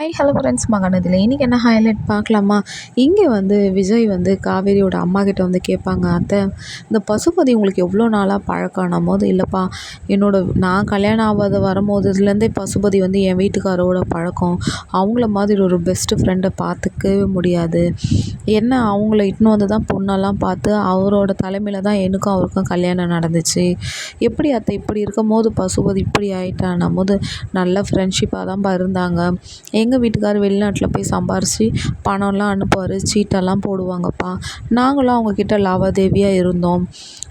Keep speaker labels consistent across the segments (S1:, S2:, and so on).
S1: High hello friends மகனதில் இன்றைக்கி என்ன highlight பார்க்கலாமா? இங்கே வந்து விஜய் வந்து காவேரியோட அம்மா கிட்ட வந்து கேட்பாங்க அத்தை இந்த பசுபதி உங்களுக்கு எவ்வளோ நாளாக பழக்கம்னும் போது இல்லைப்பா. என்னோட நான் கல்யாணம் ஆகாத வரும்போதுலேருந்தே பசுபதி வந்து என் வீட்டுக்காரோட பழக்கம். அவங்கள மாதிரி ஒரு பெஸ்ட்டு ஃப்ரெண்டை பார்த்துக்கவே முடியாது. என்ன அவங்கள இட்டுன்னு வந்து தான் பொண்ணெல்லாம் பார்த்து அவரோட தலைமையில் தான் எனக்கும் அவருக்கும் கல்யாணம் நடந்துச்சு. எப்படி அத்தை இப்படி இருக்கும் போது பசுபதி இப்படி ஆயிட்டான்னும் போது நல்ல ஃப்ரெண்ட்ஷிப்பாக தான்ப்பா இருந்தாங்க. எங்கள் வீட்டுக்காரர் வெளிநாட்டில் போய் சம்பாரித்து பணம்லாம் அனுப்புவார் சீட்டெல்லாம் போடுவாங்கப்பா. நாங்களும் அவங்கக்கிட்ட லாவாதேவியாக இருந்தோம்.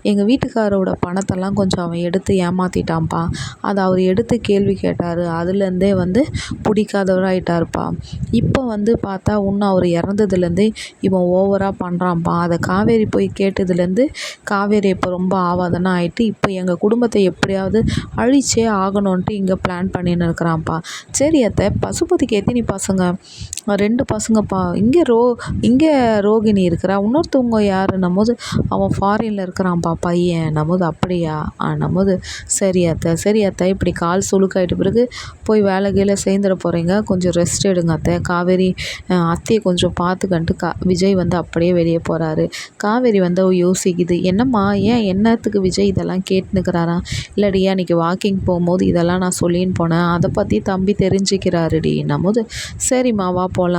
S1: எங்கள் வீட்டுக்காரோட பணத்தெல்லாம் கொஞ்சம் அவன் எடுத்து ஏமாற்றிட்டான்ப்பா அதை அவர் எடுத்து கேள்வி கேட்டார். அதுலேருந்தே வந்து பிடிக்காதவராயிட்டாருப்பா. இப்போ வந்து பார்த்தா இன்னும் அவர் இறந்ததுலேருந்தே இவன் ஓவராக பண்ணுறான்ப்பா அதை காவேரி போய் கேட்டதுலேருந்து காவேரி இப்போ ரொம்ப ஆவாதனா ஆகிட்டு இப்போ எங்கள் குடும்பத்தை எப்படியாவது அழிச்சே ஆகணுன்ட்டு இங்கே பிளான் பண்ணின்னு இருக்கிறான்ப்பா. சரி அத்தை பசுபதிக்கு எத்தனை பசங்க ரெண்டு பசங்கப்பா இங்கே ரோ இங்கே ரோகிணி இருக்கிறா இன்னொருத்தவங்க யாருன்னும் போது அவன் ஃபாரினில் இருக்கிறான்ப்பா பையன் போது அப்படியா? போது சரி அத்தை சரி அத்தை இப்படி கால் சுழுக்காயிட்ட பிறகு போய் வேலை கீழே சேர்ந்துட போகிறீங்க கொஞ்சம் ரெஸ்ட் எடுங்க அத்தை. காவேரி அத்தையை கொஞ்சம் பார்த்துக்கன்ட்டு கா விஜய் வந்து அப்படியே வெளியே போகிறாரு காவேரி வந்து யோசிக்குது என்னம்மா ஏன் என்னத்துக்கு விஜய் இதெல்லாம் கேட்டுனுக்கிறாரா இல்லடியா அன்றைக்கி வாக்கிங் போகும்போது இதெல்லாம் நான் சொல்லின்னு போனேன் அதை பற்றி தம்பி தெரிஞ்சுக்கிறாருடி போது சரிம்மா வா போகலாம்